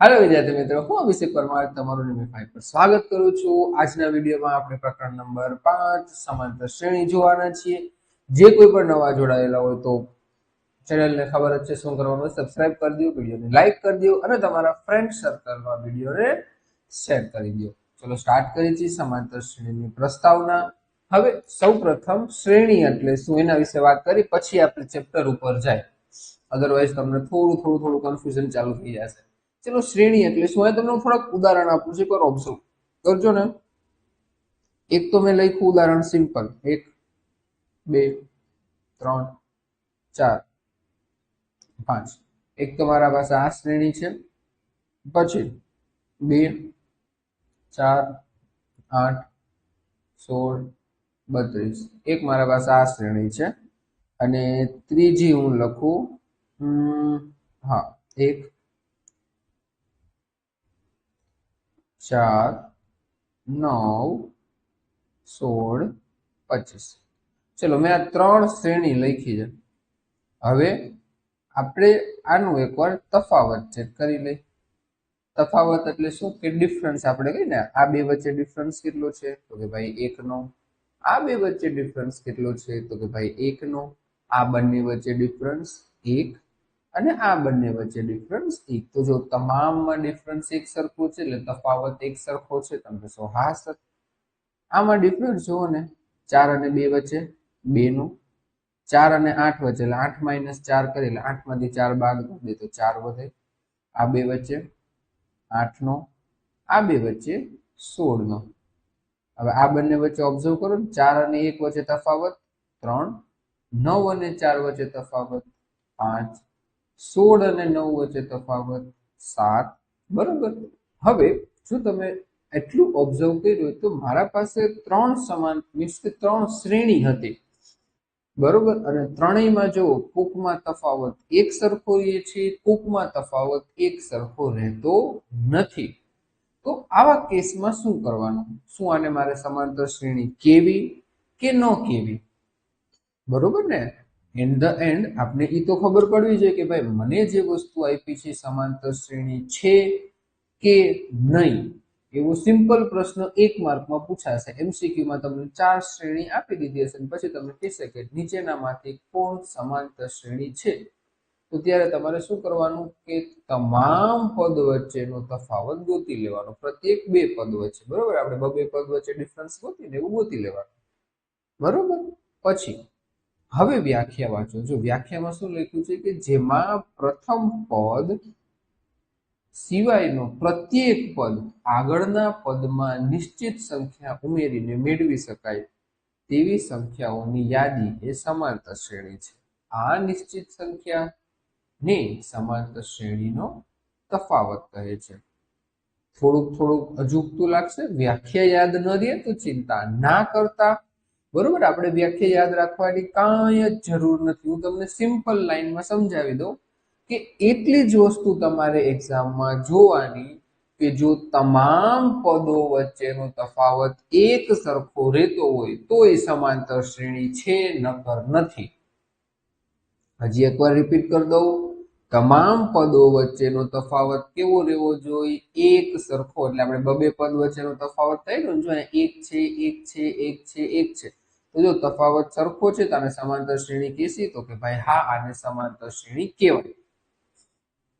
હાલો વિદ્યાર્થી મિત્રો, હું અભિષેક પરમાર તમારું નિમે ફાઈવ પર સ્વાગત કરું છું. આજના વિડીયોમાં આપણે પ્રકરણ નંબર પાંચ, સમાંતર શ્રેણી જોવાના છીએ. જે કોઈ પણ નવા જોડાયેલા હોય તો ચેનલને ખબર જ છે, શું કરવાનું સબસ્ક્રાઇબ કરી દો, વિડીયોને લાઈક કરી દો અને તમારા ફ્રેન્ડ સર્કલમાં વિડીયોને શેર કરી દો. ચલો સ્ટાર્ટ કરીએ છીએ સમાંતર શ્રેણીની પ્રસ્તાવના. હવે સૌ પ્રથમ શ્રેણી એટલે શું, એના વિશે વાત કરી, પછી આપણે ચેપ્ટર ઉપર જાય. અધરવાઇઝ તમને થોડું થોડું થોડું કન્ફ્યુઝન ચાલુ થઈ જશે. ચલો શ્રેણી એટલે શું? તમને હું થોડાક ઉદાહરણ આપું છું એકવાર ઓબ્ઝર્વ કરજો ને. એક તો મેં લખ્યું ઉદાહરણ સિમ્પલ એક, બે, ત્રણ, ચાર, પાંચ. એક તો મારા પાસે આ શ્રેણી છે. પછી બે, ચાર, આઠ, સોળ, બત્રીસ. એક મારા પાસે આ શ્રેણી છે. અને ત્રીજી હું લખું હા, એક ચાર, નવ, સોળ, પચીસ. ચલો, મેં આ ત્રણ શ્રેણી લખી છે. હવે આપણે આનું એકવાર તફાવત ચેક કરી લઈ તફાવત એટલે શું? કે ડિફરન્સ આપણે કહીએ ને, આ બે વચ્ચે ડિફરન્સ કેટલો છે? તો કે ભાઈ એકનો. આ બે વચ્ચે ડિફરન્સ કેટલો છે? તો કે ભાઈ એકનો. આ બંને વચ્ચે ડિફરન્સ એક અને આ બંને વચ્ચે ડિફરન્સ એક તો જો તમામમાં ડિફરન્સ એક સરખો છે, એટલે તફાવત એક સરખો છે, તમે કહેશો, હા, સર. આમાં ડિફરન્સ જુઓ ને, ચાર અને બે વચ્ચે, બેનું. ચાર અને આઠ વચ્ચે, એટલે આઠ માઇનસ ચાર કરી એટલે આઠમાંથી ચાર બાદ કરી દે તો ચાર વધે. આ બે વચ્ચે આઠનો, આ બે વચ્ચે સોળનો. હવે આ બંને વચ્ચે ઓબ્ઝર્વ કરો ને, ચાર અને એક વચ્ચે તફાવત, ત્રણ. નવ અને ચાર વચ્ચે તફાવત, પાંચ. સોળ અને નવ વચ્ચે તફાવત સાત, બરોબર? હવે, જો તમે એટલું ઓબ્ઝર્વ કર્યું તો મારા પાસે ત્રણ સમાન મીન્સ કે ત્રણ શ્રેણી હતી. બરોબર? અને ત્રણેયમાં જો કુકમાં તફાવત એક સરખો રહે છે, કુકમાં તફાવત એક સરખો રહેતો નથી. તો આવા કેસમાં શું કરવાનું? શું આને મારે સમાંતર શ્રેણી કેવી કે ન કેવી? બરોબર ને? ઇન ધ એન્ડ આપણે એ તો ખબર પડવી જોઈએ કે ભાઈ મને જે વસ્તુ આપી છે સમાંતર શ્રેણી છે કે નહીં? એવો સિમ્પલ પ્રશ્ન એક માર્કમાં પૂછાશે. એમસીક્યુમાં તમને ચાર શ્રેણી આપી દીધી હશે પછી તમને કહેશે કે નીચેનામાંથી કોણ સમાંતર શ્રેણી છે? તો ત્યારે તમારે શું કરવાનું કે તમામ પદ વચ્ચેનો તફાવત ગોતી લેવાનો. પ્રત્યેક બે પદ વચ્ચે. બરોબર? આપણે બબે પદ વચ્ચે ડિફરન્સ ગોતીને એવું ગોતી લેવાનું. બરોબર? પછી હવે વ્યાખ્યા વાંચો. જો વ્યાખ્યામાં શું લખ્યું છે કે જેમાં પ્રથમ પદ સિવાયનો પ્રત્યેક પદ આગળના પદમાં નિશ્ચિત સંખ્યા ઉમેરીને મેળવી શકાય તેવી સંખ્યાઓની યાદી એ સમાંતર શ્રેણી છે. આ નિશ્ચિત સંખ્યા ને સમાંતર શ્રેણીનો તફાવત કહે છે. થોડુંક થોડુંક અજુગતું લાગશે. વ્યાખ્યા યાદ ન રહે તો ચિંતા ના કરતા. બરોબર? આપણે વ્યાખ્યા યાદ રાખવાની કાંઈ જ જરૂર નથી. હું તમને સિમ્પલ લાઈનમાં સમજાવી દઉં કે એટલી જ વસ્તુ તમારે એક્ઝામમાં જોવાની કે જો તમામ પદો વચ્ચેનો તફાવત એક સરખો રહેતો હોય તો એ સમાંતર શ્રેણી છે નકર નથી. હજી એકવાર રિપીટ કરી દઉં. તમામ પદો વચ્ચેનો તફાવત કેવો રહેવો જોઈએ? એક સરખો, એટલે આપણે બબે પદ વચ્ચેનો તફાવત થઈ ગયો જો એક છે એક છે એક છે એક છે. તો જો તફાવત સરખો છે તો આને સમાંતર શ્રેણી કહેશી? તો કે ભાઈ હા, આને સમાંતર શ્રેણી કહેવાય.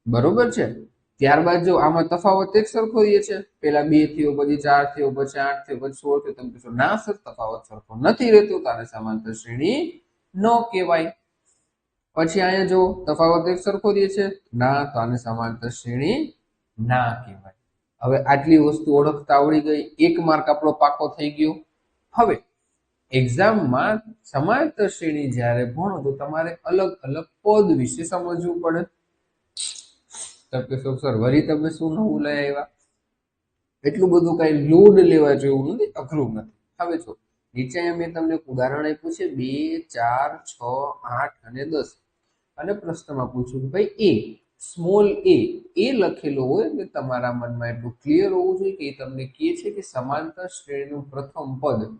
બરોબર છે? ત્યારબાદ જો આમાં તફાવત એક સરખો રહે છે. પેલા બે થયો, પછી ચાર થયો, પછી આઠ થયો, પછી સોળ થયો. તમે કહેશો, ના સર, તફાવત સરખો નથી રહેતો તો આને સમાંતર શ્રેણી ન કહેવાય. પછી અહીંયા જો તફાવત એક સરખો દે છે, ના, તો આને સમાંતર શ્રેણી ના કહેવાય. હવે આટલી વસ્તુ ઓળખતા આવડી ગઈ, એક માર્ક આપણો પાકો થઈ ગયો. હવે એક્ઝામમાં સમાંતર શ્રેણી જ્યારે ભણો, તો તમારે અલગ અલગ પદ વિશે સમજવું પડે. સર વરી તમે શું નવું લઈ આવ્યા? એટલું બધું કઈ લોડ લેવા જેવું નથી, અઘરું નથી. હવે જો, નીચે મેં તમને ઉદાહરણ આપ્યું છે, બે, ચાર, છ, આઠ અને દસ. અને પ્રશ્નમાં પૂછ્યું કે ભાઈ, એ, સ્મોલ એ એ લખેલો હોય એટલે તમારા મનમાં એટલું ક્લિયર હોવું જોઈએ કે એ તમને કહે છે કે સમાંતર શ્રેણીનું પ્રથમ પદ.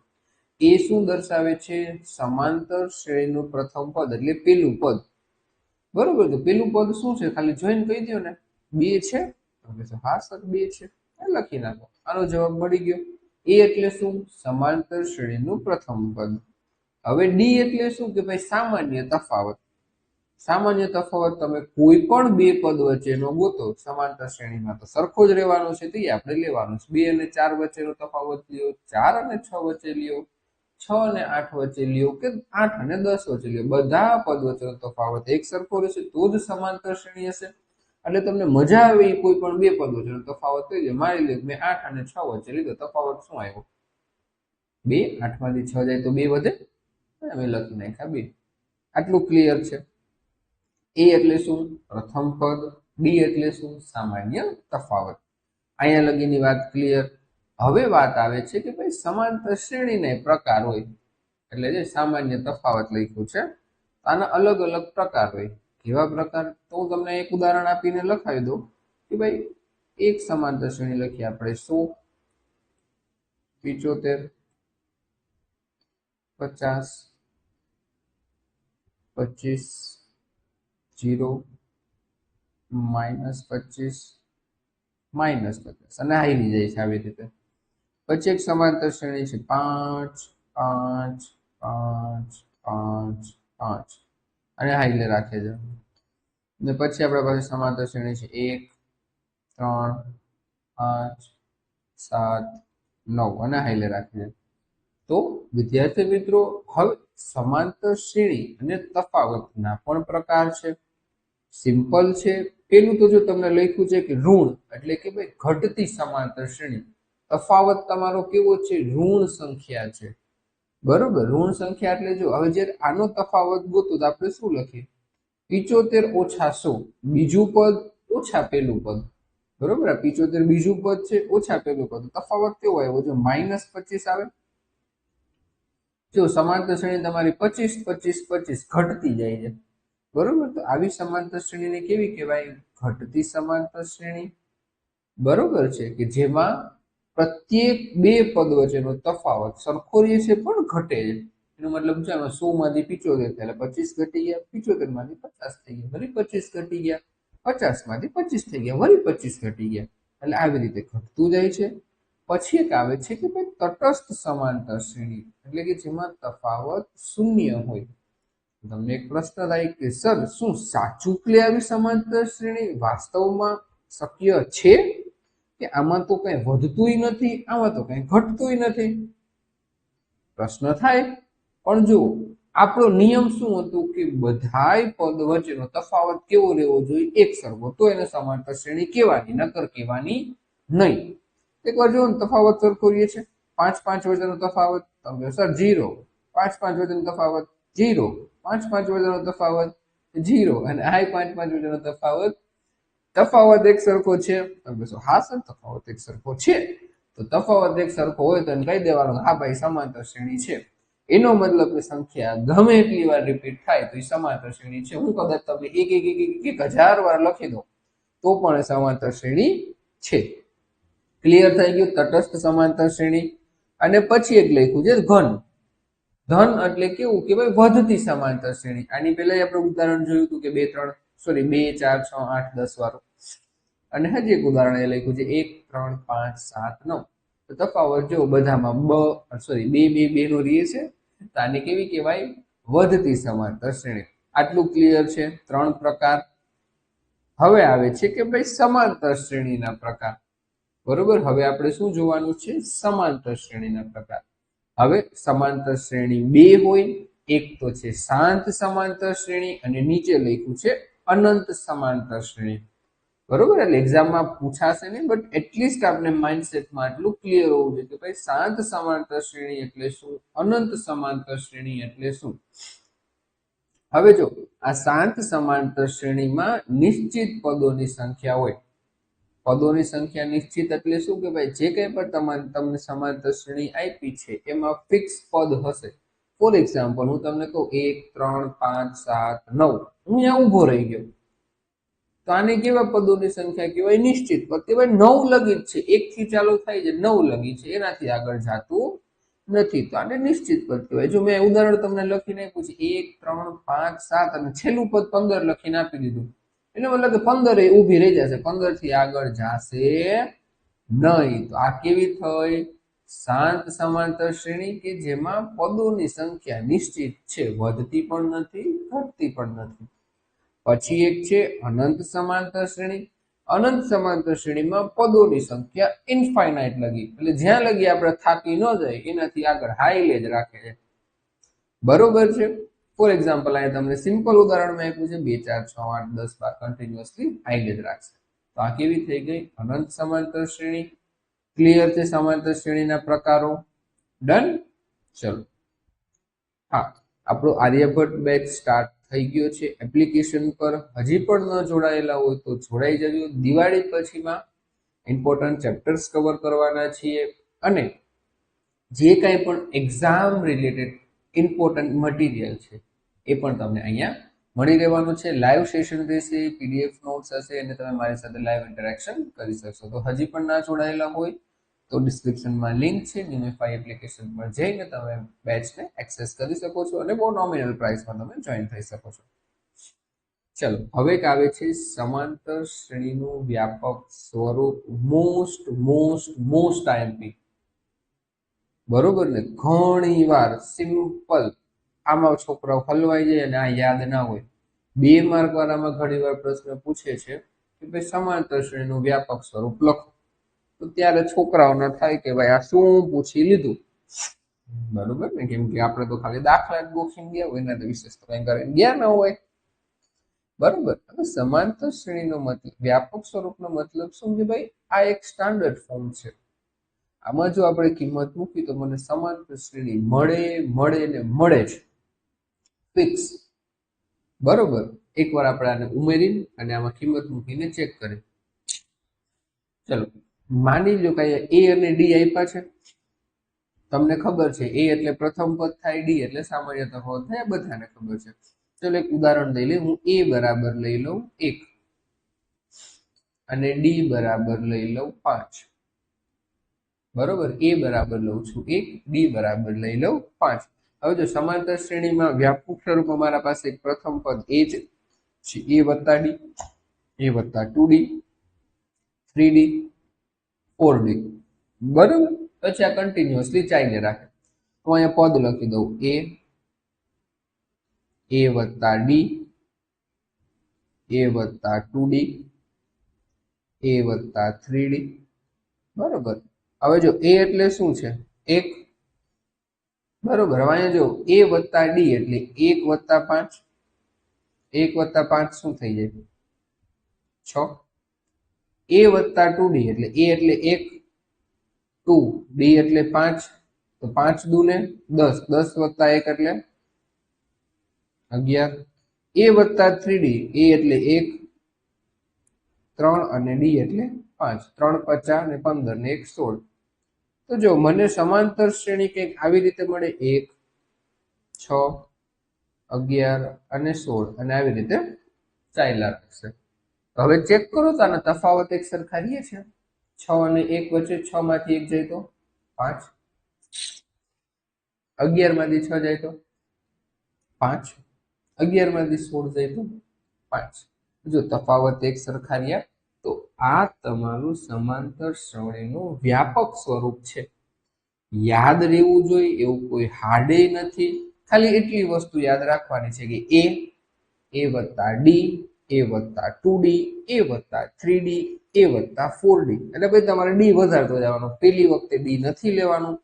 એ શું દર્શાવે છે? સમાંતર શ્રેણીનું પ્રથમ પદ એટલે પેલું પદ. બરોબર તો પેલું પદ શું છે? ખાલી જોઈન કહી દો ને. બે છે? હા સર, બે છે. લખી નાખો. આનો જવાબ મળી ગયો. એ એટલે શું? સમાંતર શ્રેણીનું પ્રથમ પદ. હવે ડી એટલે શું? કે ભાઈ સામાન્ય તફાવત. સામાન્ય તફાવત તમે કોઈ પણ બે પદ વચ્ચેનો ગોતો સમાંતર શ્રેણીમાં તો સરખો જ રહેવાનો છે, તે આપણે લેવાનો છે. બે અને ચાર વચ્ચેનો તફાવત લ્યો, ચાર અને છ વચ્ચે લ્યો, છ અને આઠ વચ્ચે લ્યો કે આઠ અને દસ વચ્ચે લ્યો. બધા પદ વચ્ચેનો તફાવત એક સરખો રહેશે, તો જ સમાંતર શ્રેણી હશે. એટલે તમને મજા આવે એ કોઈ પણ બે પદ વચ્ચેનો તફાવત થઈ જાય મારી લો મેં આઠ અને છ વચ્ચે લીધો, તફાવત શું આવ્યો? બે, આઠમાંથી છ જાય તો બે વધે? અમે લખી નાખ્યા બે. આટલું ક્લિયર છે. એ એટલે શું? પ્રથમ પદ બી એટલે શું? સામાન્ય તફાવત. અહીંયા લગીની વાત ક્લિયર હવે વાત આવે છે કે ભાઈ સમાંતર શ્રેણીને પ્રકાર હોય. એટલે જે સામાન્ય તફાવત લખ્યું છે આના અલગ અલગ પ્રકાર હોય. કેવા પ્રકાર? તો હું તમને એક ઉદાહરણ આપીને લખાવી દઉં કે ભાઈ એક સમાંતર શ્રેણી લખીએ આપણે સો પિચોતેર, પચાસ, પચીસ જીરો માઇનસ પચીસ, માઇનસ પચાસ. અને હાઈલી જાય છે આવી રીતે. પછી એક સમાંતર શ્રેણી છે. પાંચ પાંચ પાંચ પાંચ પાંચ. અને હાઈલે રાખે છે. ને પછી આપણા પાસે સમાંતર શ્રેણી છે. એક, ત્રણ, પાંચ, સાત, નવ. અને હાઈલે રાખે છે. તો વિદ્યાર્થી મિત્રો, હવે સમાંતર શ્રેણી અને તફાવતના પણ પ્રકાર છે. સિમ્પલ છે. પેલું તો જો તમને લખ્યું છે કે ઋણ, એટલે કે ભાઈ ઘટતી સમાંતર શ્રેણી. તફાવત તમારો કેવો છે? ઋણ સંખ્યા છે. બરોબર? ઋણ સંખ્યા એટલે જો હવે જે આનો તફાવત ગોતો તો આપણે શું લખીએ? પિચોતેર ઓછા સો. બીજું પદ ઓછા પેલું પદ. બરોબર? પિચોતેર બીજું પદ છે ઓછા પેલું પદ. તફાવત કેવો આવ્યો? જો માઇનસ પચીસ આવે? જો સમાંતર શ્રેણી તમારી પચીસ પચીસ પચીસ ઘટતી જાય છે. બરોબર? તો આવી સમાંતર શ્રેણીને કેવી કહેવાય? ઘટતી સમાંતર શ્રેણી. બરોબર છે કે જેમાં પ્રત્યેક બે પદ વચ્ચેનો તફાવત સરખો રહે છે પણ ઘટે એનો મતલબ છે આમાં સો માંથી પિચોતેર એટલે પચીસ ઘટી ગયા, પિચોતેરમાંથી પચાસ થઈ ગયા, વળી પચીસ ઘટી ગયા, પચાસમાંથી પચીસ થઈ ગયા, વળી પચીસ ઘટી ગયા. એટલે આવી રીતે ઘટતું જાય છે. પછી એક આવે છે કે ભાઈ તટસ્થ સમાંતર શ્રેણી, એટલે કે જેમાં તફાવત શૂન્ય હોય. તમને એક પ્રશ્ન થાય કે, સર, શું સાચું ક્લે આવી સમાંતર શ્રેણી વાસ્તવમાં શક્ય છે? કે આમાં તો કઈ વધતુંય નથી, આમાં તો કઈ ઘટતુંય નથી? પ્રશ્ન થાય. પણ જો આપણો નિયમ શું હતું કે બધાય પદ વચ્ચેનો તફાવત કેવો રહેવો જોઈએ? એક સરખો તો એને સમાંતર શ્રેણી કહેવાની, નકર કહેવાની નહીં. એકવાર જો તફાવત સરખો રહીએ છે. પાંચ પાંચ વચ્ચેનો તફાવત તમે સર જીરો પાંચ પાંચ વચ્ચેનો તફાવત જીરો. પાંચ પાંચ વચ્ચેનો તફાવત, જીરો. અને આ પાંચ પાંચ વચ્ચેનો તફાવત તફાવત એક સરખો છે. તમે કહેશો હા સર, તફાવત એક સરખો છે. તો તફાવત એક સરખો હોય તો કહી દેવાનું, હા ભાઈ, સમાંતર શ્રેણી છે. એનો મતલબ કે સંખ્યા ગમે એટલી વાર રિપીટ થાય તો એ સમાંતર શ્રેણી છે. હું કદાચ તમે એક એક એક એક એક હજાર વાર લખી દો તો પણ સમાંતર શ્રેણી છે. ક્લિયર થઈ ગયું? તટસ્થ સમાંતર શ્રેણી. અને પછી એક લખ્યું છે ઘન. ધન એટલે કેવું કે ભાઈ વધતી સમાંતર શ્રેણી. આની પહેલા આપણે ઉદાહરણ જોયું હતું કે બે, ત્રણ સોરી બે, ચાર, છ, આઠ, દસ વાળું. અને હજી એક ઉદાહરણ એ લખ્યું છે, એક, ત્રણ, પાંચ, સાત, નવ. તો તફાવત જો બધામાં બ સોરી બે બે બે નો રીએ છે, તો આને કેવી કહેવાય? વધતી સમાંતર શ્રેણી. આટલું ક્લિયર છે, ત્રણ પ્રકાર. હવે આવે છે કે ભાઈ સમાંતર શ્રેણીના પ્રકાર. બરોબર? હવે આપણે શું જોવાનું છે? સમાંતર શ્રેણીના પ્રકાર. હવે સમાંતર શ્રેણી બે હોય, એક તો છે શાંત સમાંતર શ્રેણી અને નીચે લખ્યું છે અનંત સમાંતર શ્રેણી. બરોબર? એટલે એક્ઝામમાં પૂછાશે નહીં બટ એટલીસ્ટ આપણે માઇન્ડસેટમાં આટલું ક્લિયર હોવું જોઈએ કે ભાઈ શાંત સમાંતર શ્રેણી એટલે શું? અનંત સમાંતર શ્રેણી એટલે શું? હવે જો, આ શાંત સમાંતર શ્રેણીમાં નિશ્ચિત પદોની સંખ્યા હોય પદોની સંખ્યા નિશ્ચિત એટલે શું કે ભાઈ જે કંઈ પણ તમારે તમને સમાંતર શ્રેણી આપી છે, એમાં ફિક્સ પદ હશે. ફોર એક્ઝામ્પલ હું તમને કહું, એક, ત્રણ, પાંચ, સાત, નવ. હું અહીંયા ઊભો રહી ગયો. તો આને કેવા પદોની સંખ્યા કહેવાય? નિશ્ચિત પદ કહેવાય નવ લગી છે. એક થી ચાલુ થાય છે, નવ લગી છે. એનાથી આગળ જાતું નથી. તો આને નિશ્ચિત પદ કહેવાય. જો મેં ઉદાહરણ તમને લખીને આપ્યું છે, એક, ત્રણ, પાંચ, સાત, અને છેલ્લું પદ પંદર લખીને આપી દીધું. એનો મતલબ કે પંદર એ ઊભી રહી જશે પંદરથી આગળ જાશે નહીં. તો આ કેવી થઈ? શાંત સમાંતર શ્રેણી કે જેમાં પદોની સંખ્યા નિશ્ચિત છે, વધતી પણ નથી, ઘટતી પણ નથી. પછી એક છે અનંત સમાંતર શ્રેણી. અનંત સમાંતર શ્રેણીમાં પદોની સંખ્યા ઇન્ફાઇનાઇટ લગી. એટલે જ્યાં લગી આપણે થાકી ન જાય એનાથી આગળ હાઈલેજ રાખે છે. બરોબર છે? ફોર એક્ઝામ્પલ અહીંયા તમને સિમ્પલ ઉદાહરણમાં આપ્યું છે, બે, ચાર, છ, આઠ, દસ, બાર કન્ટિન્યુઅસલી હાઈલેજ રાખશે. તો આ કેવી થઈ ગઈ? અનંત સમાંતર શ્રેણી ક્લિયર છે સમાંતર શ્રેણીના પ્રકારો. ડન ચલો. હા, આપણો આર્યભટ્ટ બેચ સ્ટાર્ટ થઈ ગયો છે. એપ્લિકેશન પર હજી પણ ન જોડાયેલા હોય તો જોડાઈ જજો. દિવાળી પછીમાં ઇમ્પોર્ટન્ટ ચેપ્ટર્સ કવર કરવાના છીએ અને જે કાંઈ પણ એક્ઝામ રિલેટેડ ઇમ્પોર્ટન્ટ મટીરિયલ છે એ પણ તમને અહીંયા મળી રહેવાનું છે. લાઈવ સેશન રહેશે પીડીએફ નોટ્સ હશે અને તમે મારી સાથે લાઈવ ઇન્ટરેક્શન કરી શકશો. તો હજી પણ ના જોડાયેલા હોય તો ડિસ્ક્રિપ્શનમાં લિંક છે. નિમેફાઈ એપ્લિકેશન પર જઈને તમે બેચને એક્સેસ કરી શકો છો અને બહુ નોમિનલ પ્રાઇસમાં તમે જોઈન થઈ શકો છો. ચલો, હવે એક આવે છે સમાંતર શ્રેણીનું વ્યાપક સ્વરૂપ. મોસ્ટ મોસ્ટ મોસ્ટ આઈએમપી બરોબર ને? ઘણી વાર સિમ્પલ આમાં છોકરાઓ હલવાઈ જાય અને આ યાદ ના હોય. બે માર્ક વાળામાં ઘણી વાર પ્રશ્ન પૂછે છે કે ભાઈ સમાંતર શ્રેણીનું વ્યાપક સ્વરૂપ લખો. તો ત્યારે છોકરાઓને થાય કે ભાઈ આ શું પૂછી લીધું? બરોબર ને? કેમ કે આપણે તો ખાલી દાખલા જ ગોખીને ગયા હોય એના વિશેષ તો કઈ કરીને ગયા ન હોય. બરોબર? હવે સમાંતર શ્રેણીનો મતલબ, વ્યાપક સ્વરૂપનો મતલબ શું કે ભાઈ? આ એક સ્ટાન્ડર્ડ ફોર્મ છે. આમાં જો આપણે કિંમત મૂકી તો મને સમાંતર શ્રેણી મળે મળે ને મળે જ. ફિક્સ. બરોબર? એકવાર આપણે આને ઉમેરીને અને આમાં કિંમત મૂકીને ચેક કરીએ. ચલો. માની લો કે અહીંયા એ અને ડી આપ્યા છે. તમને ખબર છે એ એટલે પ્રથમ પદ થાય ડી એટલે સામાન્ય તફાવત થાય બધાને ખબર છે. ચલો એક ઉદાહરણ લઈ લઈએ. હું એ બરાબર લઈ લઉં એક અને ડી બરાબર લઈ લઉં પાંચ. બરોબર? એ બરાબર લઉં છું એક ડી બરાબર લઈ લઉં પાંચ. હવે જો સમાંતર શ્રેણીમાં વ્યાપક સ્વરૂપ અમારા પાસે પ્રથમ પદ એ જ છે. એ વત્તા ડી, એ વત્તા two D, three D, four D. બરોબર? પછી આ કન્ટિન્યુઅસલી ચાઈને રાખે. તો અહીંયા પદ લખી દઉં. એ એ વત્તા ડી, એ વત્તા ટુ ડી, એ વત્તા થ્રી ડી. બરોબર? હવે જો એ એટલે શું છે? એક બરોબર. હવે અહીંયા જો એ વત્તા ડી એટલે એક વત્તા પાંચ, એક વત્તા પાંચ શું થઈ જાય? છ. એ વત્તા ટુ ડી એટલે એ એટલે એક, ટુ. ડી એટલે પાંચ. તો પાંચ દુ ને દસ. દસ વત્તા એક એટલે અગિયાર. એ વત્તા થ્રી ડી એ એટલે એક, ત્રણ અને ડી એટલે પાંચ. ત્રણ પચાસ ને પંદર ને એક સોળ. તો જો મને સમાંતર શ્રેણી કંઈક આવી રીતે મળે, એક, છ, અગિયાર અને સોળ, અને આવી રીતે ચાલ્યા રાખશે હવે ચેક કરો તો આના તફાવત એક સરખા રહીએ છે. છ અને એક વચ્ચે છ માંથી એક જાય તો? પાંચ. અગિયારમાંથી છ જાય તો? પાંચ. અગિયારમાંથી સોળ જાય તો? પાંચ. જો તફાવત એક સરખા રહ્યા આ તમારું સમાંતર શ્રવણીનું વ્યાપક સ્વરૂપ છે. યાદ રહેવું જોઈએ, એવું કોઈ હાર્ડે નથી. ખાલી એટલી વસ્તુ યાદ રાખવાની છે કે એ એ વત્તા ડી એ વત્તા ટુ ડી એ વત્તા થ્રી ડી એ વત્તા ફોર ડી એટલે ભાઈ તમારે ડી વધારતો જવાનું. પેલી વખતે ડી નથી લેવાનું,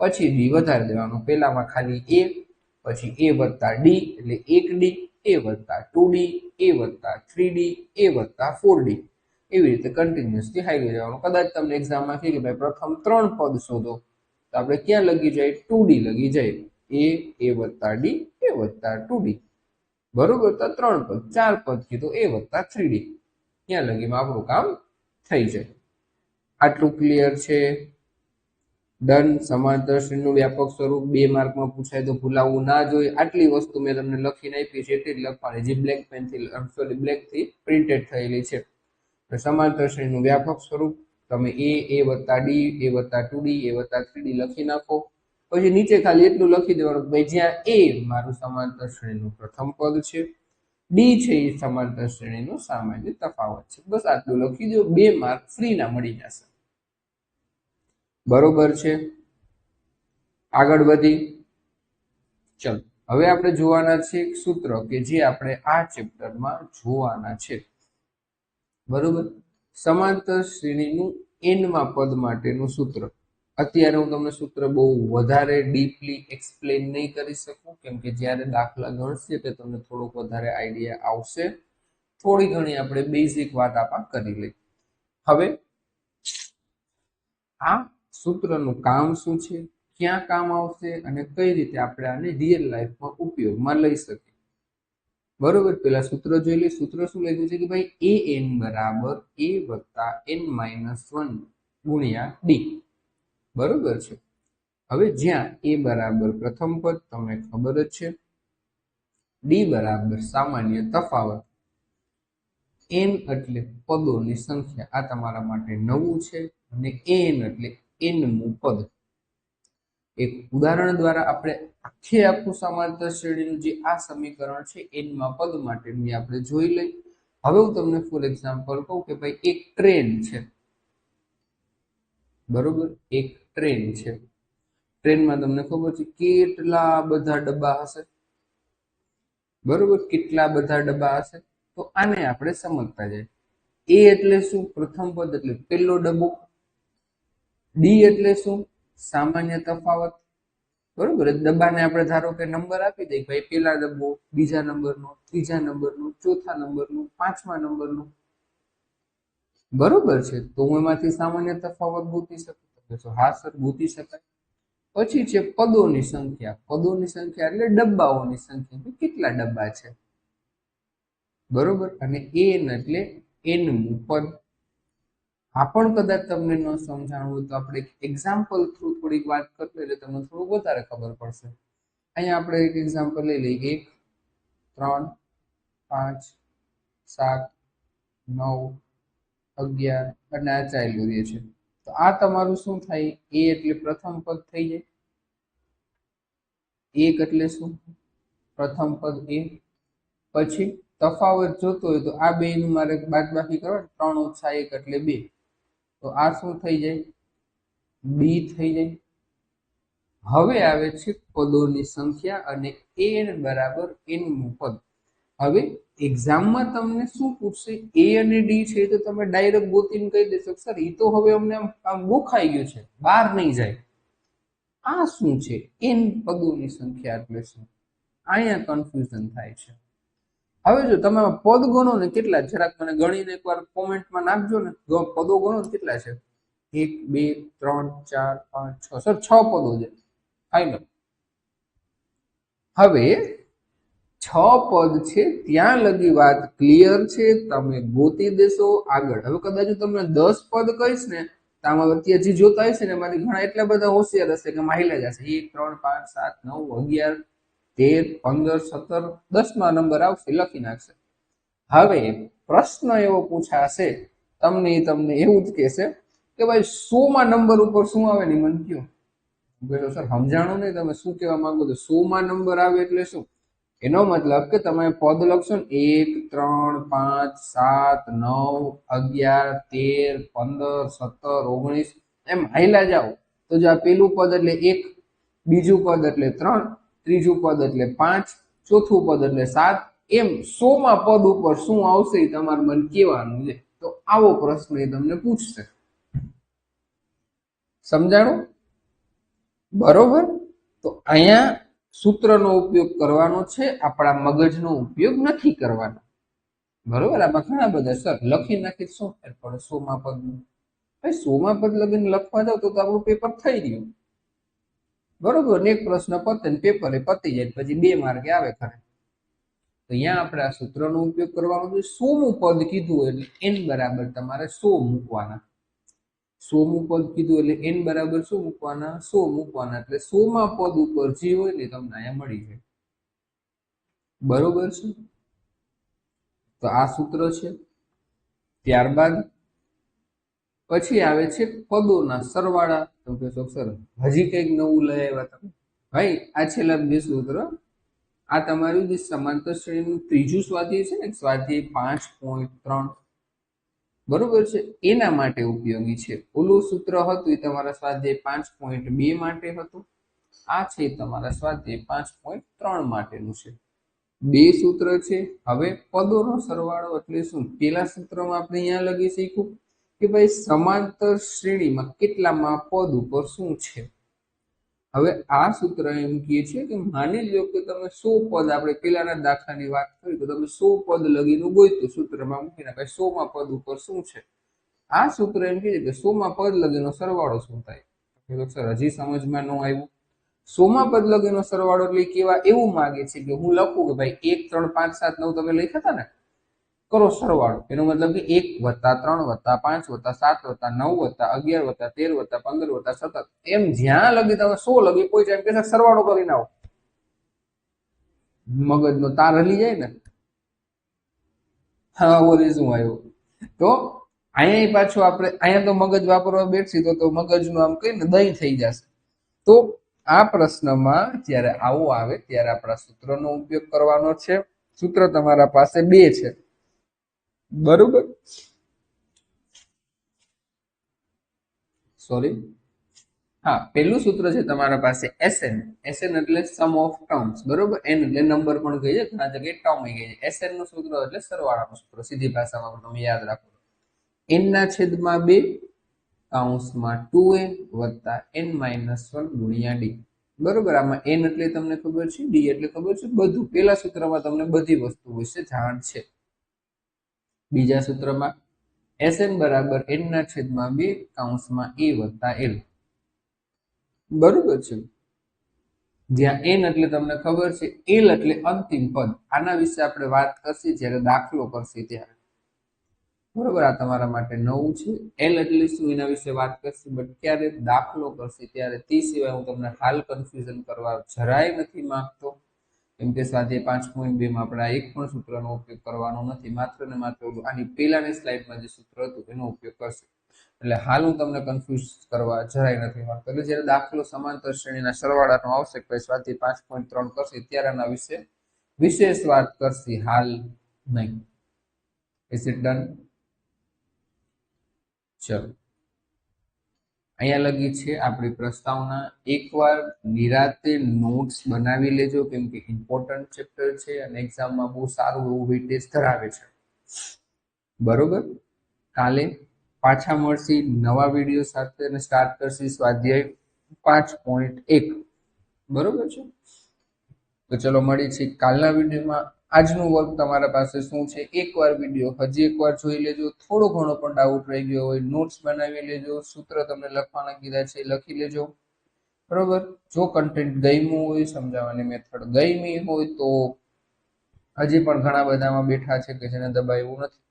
પછી ડી વધારી દેવાનું. પહેલામાં ખાલી એ પછી એ વત્તા ડી એટલે એક ડી એ વત્તા ટુ ડી એ વત્તા થ્રી ડી એ વત્તા ફોર ડી એવી રીતે કન્ટિન્યુઅસલી હાઈવે જવાનું કદાચ તમને એક્ઝામમાં કહે કે ભાઈ પ્રથમ ત્રણ પદ શોધો, તો આપણે ક્યાં લગી જાય? ટુ ડી લગી જાય. એ એ વત્તા ડી, એ વત્તા ટુ ડી. બરોબર? તો ત્રણ પદ, ચાર પદ કીધું, એ વત્તા થ્રી ડી. ત્યાં લગીમાં આપણું કામ થઈ જાય. આટલું ક્લિયર છે? ડન સમાંતર શ્રેણીનું વ્યાપક સ્વરૂપ બે માર્કમાં પૂછાય તો ભૂલાવવું ના જોઈએ. આટલી વસ્તુ મેં તમને લખીને આપી છે. એટલી જ લખવાની. જે બ્લેક પેનથી સોરી બ્લેકથી પ્રિન્ટેડ થયેલી છે. સમાંતર શ્રેણીનું વ્યાપક સ્વરૂપ તમે એ એ વત્તા ડી એ વત્તા ટુ ડી એ વત્તા થ્રી ડી લખી નાખો. પછી નીચે ખાલી એટલું લખી દેવાનું કે જ્યાં એ મારું સમાંતર શ્રેણીનું પ્રથમ પદ છે ડી છે એ સમાંતર શ્રેણીનો સામાન્ય તફાવત છે. બસ આટલું લખી દો, બે માર્ક ફ્રીના મળી જશે. બરોબર છે? આગળ વધી. ચલો, હવે આપણે જોવાના છે એક સૂત્ર કે જે આપણે આ ચેપ્ટરમાં જોવાના છે. બરોબર? સમાંતર શ્રેણીનું એનમાં પદ માટેનું સૂત્ર. અત્યારે હું તમને સૂત્ર બહુ વધારે ડીપલી એક્સપ્લેન નહીં કરી શકું, કેમ કે જ્યારે દાખલા ગણશે તે તમને થોડોક વધારે આઈડિયા આવશે. થોડી ઘણી આપણે બેઝિક વાત આપા કરી લઈ હવે, આ સૂત્રનું કામ શું છે? ક્યાં કામ આવશે? અને કઈ રીતે આપણે આને રિયલ લાઈફમાં ઉપયોગમાં લઈ શકીએ? બરોબર? પેલા સૂત્ર જોઈ લે સૂત્ર શું લખ્યું છે કે ભાઈ એ એન બરાબર એ વત્તા એન માઇનસ વન ગુણ્યા ડી બરોબર છે? હવે જ્યાં એ બરાબર પ્રથમ પદ, તમને ખબર જ છે. ડી બરાબર સામાન્ય તફાવત. એન એટલે પદોની સંખ્યા. આ તમારા માટે નવું છે અને એન એટલે એનમું પદ. એક ઉદાહરણ દ્વારા આપણે આખે આખું સમાંતર શ્રેણીનું જે આ સમીકરણ છે, એનમાં પદ માટેનું આપણે જોઈ લઈ હવે હું તમને ફોર એક્ઝામ્પલ કહું કે ભાઈ, એક ટ્રેન છે. બરોબર? એક ટ્રેન છે. ટ્રેનમાં તમને ખબર છે કેટલા બધા ડબ્બા હશે? બરોબર? કેટલા બધા ડબ્બા હશે? તો આને આપણે સમજતા જાય એ એટલે શું? પ્રથમ પદ એટલે પહેલો ડબ્બો. ડી એટલે શું? સામાન્ય તફાવત. બરોબર ડબ્બાને આપણે ધારો કે નંબર આપી દઈએ ભાઈ પેલા ડબ્બો બીજા નંબરનો, ત્રીજા નંબરનો, ચોથા નંબરનો, પાંચમા નંબરનો. બરોબર છે, તો હું એમાંથી સામાન્ય તફાવત ગોતી શકું. તો હા સર, ગોતી શકાય. પછી છે પદોની સંખ્યા. પદોની સંખ્યા એટલે ડબ્બાઓની સંખ્યા. કેટલા ડબ્બા છે? બરોબર? અને એન એટલે એનમું પદ. આ પણ કદાચ તમને ન સમજાણું હોય તો આપણે એક એક્ઝામ્પલ થ્રુ થોડીક વાત કરીએ એટલે તમને થોડું વધારે ખબર પડશે. અહીંયા આપણે એક એક્ઝામ્પલ લઈ લઈએ. એક, ત્રણ, પાંચ, સાત, નવ, અગિયાર અને આ ચાલ્યું રહે છે. તો આ તમારું શું થાય? એ એટલે પ્રથમ પદ થઈ જાય. એક એટલે શું? પ્રથમ પદ એ. પછી તફાવત જોતો હોય તો આ બે નું મારે બાદબાકી કરવા ત્રણ ઓછા એક એટલે બે. તો આ શું થઈ જાય? બી થઈ જાય. હવે આવે છે પદોની સંખ્યા અને એન બરાબર એન પદ. હવે એક્ઝામમાં તમને શું પૂછશે? એ અને ડી છે તો તમે ડાયરેક્ટ ગોતીને કહી દેશો સર એ તો હવે અમને આમ ગોખાઈ ગયું છે. બહાર નહીં જાય. આ શું છે? એન પદોની સંખ્યા એટલે શું? અહીંયા કન્ફ્યુઝન થાય છે. હવે જો તમે પદ ગણો ને કેટલા? જરાક મને ગણીને એકવાર કોમેન્ટમાં નાખજો ને. પદો ગણો કેટલા છે? એક, બે, ત્રણ, ચાર, પાંચ, છ, સર, છ પદો છે. ફાઈનલ હવે છ પદ છે, ત્યાં લગી વાત ક્લિયર છે, તમે ગોતી દેશો આગળ. હવે કદાચ હું તમને દસ પદ કહીશ ને આમાં વચ્ચે જે જોતા હશે ને, એમાંથી ઘણા એટલા બધા હોશિયાર હશે કે માહિલા જશે એક, ત્રણ, પાંચ, સાત, નવ, અગિયાર તેર, પંદર, સત્તર, દસમા નંબર આવશે, લખી નાખશે. હવે પ્રશ્ન એવો પૂછાશે, તમને તમને એવું જ કહેશે કે ભાઈ સો માં નંબર ઉપર શું આવે ને ઈ મને કયો? સર, સમજાણું નહીં, તમે શું કહેવા માંગો છો? માં નંબર આવે એટલે શું? એનો મતલબ કે તમે પદ લખશો ને, એક, ત્રણ, પાંચ, સાત, નવ, અગિયાર, તેર, પંદર, સત્તર, ઓગણીસ, એમ હાઈલા જાઓ. તો જો આ પેલું પદ એટલે એક, બીજું પદ એટલે ત્રણ ત્રીજું પદ એટલે પાંચ, ચોથું પદ એટલે સાત. એમ સો માં પદ ઉપર શું આવશે એ તમારે મને કહેવાનું છે. તો આવો પ્રશ્ન એ તમને પૂછશે. સમજાણું? બરોબર? તો અહીંયા સૂત્રનો ઉપયોગ કરવાનો છે, આપણા મગજનો ઉપયોગ નથી કરવાનો. બરોબર? આમાં ઘણા બધા સર લખી નાખી શું ફેર પડે સોમાં પદનું ભાઈ સોમાં પદ લગીને લખવા જાવ તો આપણું પેપર થઈ ગયું બરોબર એક પ્રશ્ન પતે ને પેપર એ પતી જાય પછી બે માર્કે આવે ખરે. તો અહીંયા આપણે આ સૂત્રનો ઉપયોગ કરવાનો છે. સોમું પદ કીધું એટલે એન બરાબર તમારે સો મૂકવાના. સોમું પદ કીધું એટલે એન બરાબર શું મૂકવાના? સો મૂકવાના. એટલે સોમાં પદ ઉપર જે હોય ને તમને અહીંયા મળી જાય. બરોબર છે? તો આ સૂત્ર છે. ત્યારબાદ પછી આવે છે પદોના સરવાળા. તો કે સર હજી કંઈક નવું લઈ આવ્યા તમે. ભાઈ, આ છેલ્લા બે સૂત્ર આ તમારું જે સમાંતર શ્રેણીનું ત્રીજું સ્વાધ્યાય છે ને સ્વાધ્યાય પાંચ પોઈન્ટ ત્રણ. બરોબર છે? એના માટે ઉપયોગી છે. ઓલું સૂત્ર હતું એ તમારા સ્વાધ્યાય પાંચ પોઈન્ટ બે માટે હતું. આ છે તમારા સ્વાધ્યાય પાંચ પોઈન્ટ ત્રણ માટેનું છે. બે સૂત્ર છે. હવે પદોનો સરવાળો એટલે શું? પેલા સૂત્રમાં આપણે અહીંયા લગી શીખ્યું કે ભાઈ સમાંતર શ્રેણીમાં કેટલામાં પદ ઉપર શું છે? હવે આ સૂત્ર એમ કહે છે કે માની લો કે તમે સો પદ, આપણે પેલાના દાખલાની વાત કરી, તો તમે સો પદ લગીનું ગોઈતું સૂત્રમાં મૂકીને ભાઈ સો માં પદ ઉપર શું છે? આ સૂત્ર એમ કહે છે કે સો માં પદ લગીનો સરવાળો શું થાય? સર, હજી સમજમાં ન આવ્યું. સોમાં પદ લગીનો સરવાળો એટલે કેવા એવું માગે છે કે હું લખું કે ભાઈ એક, ત્રણ, પાંચ, સાત, નવ તમે લખ્યા હતા ને? કરો સરવાળો. એનો મતલબ કે એક વત્તા ત્રણ વત્તા પાંચ વત્તા સાત વત્તા નવ વત્તા અગિયાર વત્તા તેર વત્તા પંદર વત્તા સતત. એમ જ્યાં લગી તમે સો લગી, કોઈ એમ કે સરવાળો કરીને આવો. મગજનો તાર હલી જાય ને. હા ઓલી શું આવ્યો? તો અહીંયા પાછું આપણે, અહીંયા તો મગજ વાપરવા બેઠશી તો તો મગજનું આમ કહીને દહીં થઈ જશે. તો આ પ્રશ્નમાં જ્યારે આવો આવે, ત્યારે આપણા સૂત્રનો ઉપયોગ કરવાનો છે. સૂત્ર તમારા પાસે બે છે. બરોબર. સોરી હા, પહેલું સૂત્ર છે તમારા પાસે એસએન એસએન એટલે સમ ઓફ ટર્મ્સ બરોબર? એન એટલે નંબર પણ કહી છે ઘણા જગ્યાએ ટર્મ કહી છે. એસએનનું સૂત્ર એટલે સરવાળાનું સૂત્ર, સીધી ભાષામાં તમે યાદ રાખો. એન ના છેદમાં બે કાઉન્સમાં ટુ એ વત્તા એન માઇનસ વન ગુણ્યા ડી બરોબર? આમાં એન એટલે તમને ખબર છે ડી એટલે ખબર છે, બધું. પેલા સૂત્રમાં તમને બધી વસ્તુ વિશે જાણ છે. બીજા સૂત્રમાં એસ એન બરાબર એનના છેદમાં બે કાઉન્સમાં એ વત્તા એલ. બરોબર છે. જ્યાં એન એટલે તમને ખબર છે, એલ એટલે અંતિમ પદ. આના વિશે આપણે વાત કરશે જ્યારે દાખલો કરશે ત્યારે. બરોબર, આ તમારા માટે નવું છે. એલ એટલે શું એના વિશે વાત કરશે બટ ક્યારે દાખલો કરશે ત્યારે તે સિવાય હું તમને હાલ કન્ફ્યુઝન કરવા જરાય નથી માંગતો. કેમ કે સ્વાધ્યાય પાંચ પોઈન્ટ બે માં આપણે એક પણ સૂત્રનો ઉપયોગ કરવાનો નથી. માત્ર ને માત્ર આની પેલાની સ્લાઇડમાં જે સૂત્ર હતું એનો ઉપયોગ કરશે. એટલે હાલ હું તમને કન્ફ્યુઝ કરવા જરાય નથી માંગતો. એટલે જ્યારે દાખલો સમાંતર શ્રેણીના સરવાળાનો આવશે, પછી સ્વાધ્યાય પાંચ પોઈન્ટ ત્રણ કરશે, ત્યારે આના વિશે વિશેષ વાત કરશે. હાલ નહીં. ઇઝ ઇટ ડન ચલો. અહીંયા લગી છે આપણી પ્રસ્તાવના. એકવાર નિરાતે નોટ્સ બનાવી લેજો, કેમ કે ઇમ્પોર્ટન્ટ ચેપ્ટર છે અને એક્ઝામમાં બહુ સારું એવું વેટેજ ધરાવે છે. બરોબર? કાલે પાછા મળશી નવા વીડિયો સાથે અને સ્ટાર્ટ કરશી સ્વાધ્યાય પાંચ પોઈન્ટ એક. બરોબર છે? તો ચલો મળી છે કાલના વિડીયોમાં આજનું વર્ક તમારા પાસે શું છે? એકવાર વીડિયો હજી એકવાર જોઈ લેજો. થોડો ઘણો પણ ડાઉટ રહી ગયો હોય નોટ્સ બનાવી લેજો. સૂત્ર તમને લખવાના કીધા છે, લખી લેજો. બરોબર? જો કન્ટેન્ટ ગમ્યું હોય, સમજાવવાની મેથડ ગમી હોય, તો હજી પણ ઘણા બધામાં બેઠા છે કે જેને દબાવ્યું નથી.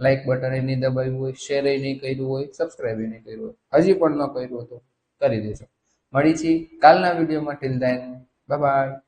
લાઈક બટન એ નહીં દબાવ્યું હોય શેર એ નહીં કર્યું હોય સબસ્ક્રાઈબ એ નહીં કર્યું હોય. હજી પણ ન કર્યું તો કરી દેજો. મળી છીએ કાલના વિડીયોમાં ટિલ દેન બાય